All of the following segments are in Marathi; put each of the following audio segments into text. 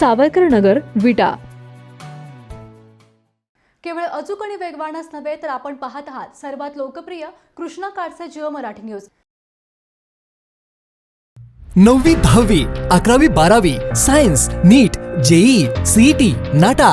सावरकर नगर विटा. केवळ अचूक आणि वेगवानच नव्हे तर आपण पाहत आहात सर्वात लोकप्रिय कृष्णा काडचे जिओ मराठी न्यूज. नववी दहावी अकरावी बारावी science NEET JEE CET NATA.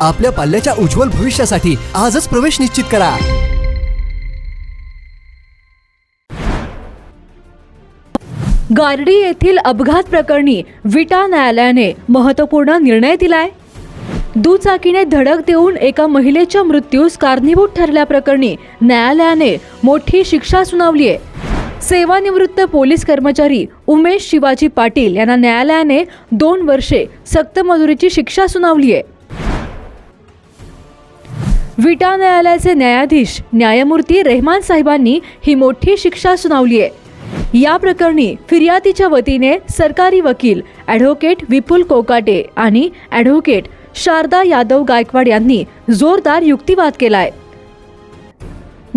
आपल्या पाल्याच्या उज्ज्वल भविष्यासाठी आजच प्रवेश निश्चित करा. गार्डी येथील अपघात प्रकरणी विटा न्यायालयाने महत्त्वपूर्ण निर्णय दिलाय. दुचाकीने धडक देऊन एका महिलेच्या मृत्यूस कारणीभूत ठरल्याप्रकरणी न्यायालयाने मोठी शिक्षा सुनावली आहे सेवानिवृत्त पोलीस कर्मचारी उमेश शिवाजी पाटील यांना न्यायालयाने दोन वर्षे सक्त मजुरीची शिक्षा सुनावली आहे विटा न्यायालयाचे न्यायाधीश न्यायमूर्ती रेहमान साहेबांनी ही मोठी शिक्षा सुनावली आहे. या प्रकरणी फिर्यादीच्या वतीने सरकारी वकील ॲडव्होकेट विपुल कोकाटे आणि ॲडव्होकेट शारदा यादव गायकवाड यांनी जोरदार युक्तिवाद केलाय.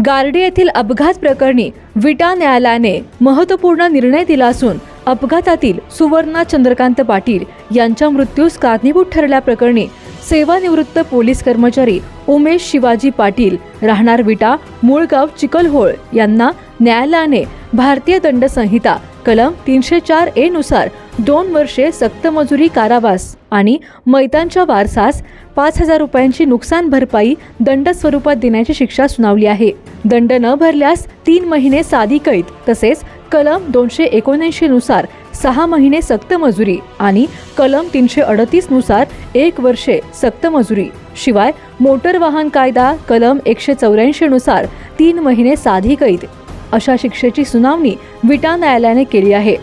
गार्डे येथील अपघात प्रकरणी विटा न्यायालयाने महत्त्वपूर्ण निर्णय दिला असून अपघातातील सुवर्णा चंद्रकांत पाटील यांच्या मृत्यूस कारणीभूत ठरल्याप्रकरणी सेवानिवृत्त पोलीस कर्मचारी उमेश शिवाजी पाटील राहणार विटा मूळगाव चिकलहोळ यांना न्यायालयाने भारतीय दंड संहिता कलम तीनशे चार ए नुसार दोन वर्षे सक्तमजुरी कारावास आणि मैदानच्या वारसास पाच हजार रुपयांची नुकसान भरपाई दंड स्वरूपात देण्याची शिक्षा सुनावली आहे. दंड न भरल्यास तीन महिने साधी कैद तसेच कलम दोनशे एकोणऐंशी नुसार सहा महिने सक्त मजुरी आणि कलम तीनशे अडतीसनुसार एक वर्षे सक्त मजुरी. शिवाय मोटर वाहन कायदा कलम एकशे चौऱ्याऐंशी नुसार तीन महिने साधी कैद. अशा शिक्षेची सुनावणी विटा न्यायालयाने केली आहे.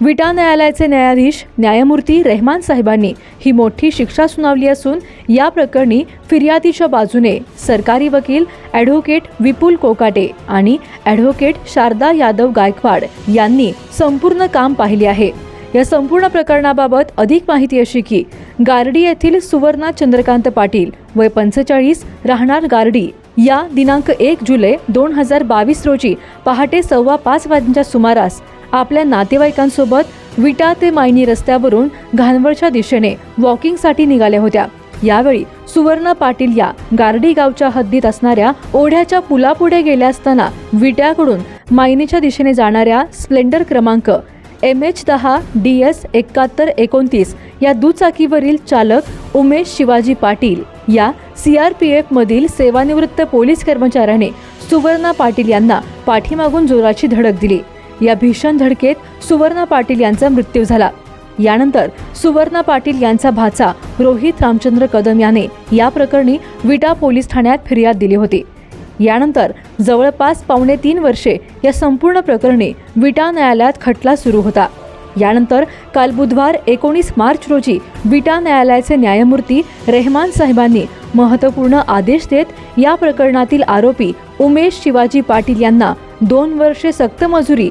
विटा न्यायालयाचे न्यायाधीश न्यायमूर्ती रेहमान साहेबांनी ही मोठी शिक्षा सुनावली असून या प्रकरणी फिर्यादीच्या बाजूने सरकारी वकील ॲडव्होकेट विपुल कोकाटे आणि ॲडव्होकेट शारदा यादव गायकवाड यांनी संपूर्ण काम पाहिले आहे. या संपूर्ण प्रकरणाबाबत अधिक माहिती अशी की गार्डी येथील सुवर्णा चंद्रकांत पाटील वय पंचेचाळीस राहणार गार्डी या दिनांक एक जुलै दोन हजार बावीस रोजी पहाटे सव्वा पाच वाजण्याच्या सुमारास आपल्या नातेवाईकांसोबत विटा ते मायनी रस्त्यावरून घानवळच्या दिशेने वॉकिंगसाठी निघाल्या होत्या. यावेळी सुवर्णा पाटील या गार्डी गावच्या हद्दीत असणाऱ्या ओढ्याच्या पुलापुढे गेल्या असताना विट्याकडून मायनीच्या दिशेने जाणाऱ्या स्प्लेंडर क्रमांक एम एच दहा डी एस एकाहत्तर एकोणतीस या दुचाकीवरील चालक उमेश शिवाजी पाटील या सी आर पी एफमधील सेवानिवृत्त पोलीस कर्मचाऱ्याने सुवर्णा पाटील यांना पाठीमागून जोराची धडक दिली. या भीषण धडकेत सुवर्णा पाटील यांचा मृत्यू झाला. यानंतर सुवर्णा पाटील यांचा भाचा रोहित रामचंद्र कदम याने या प्रकरणी विटा पोलीस ठाण्यात फिर्याद दिली होती. यानंतर जवळपास पावणे तीन वर्षे या संपूर्ण प्रकरणी विटा न्यायालयात खटला सुरू होता. यानंतर काल बुधवार एकोणीस मार्च रोजी विटा न्यायालयाचे न्यायमूर्ती रेहमान साहेबांनी महत्त्वपूर्ण आदेश देत या प्रकरणातील आरोपी उमेश शिवाजी पाटील यांना दोन वर्षे सक्त मजुरी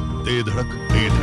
ते धडक ते धडक.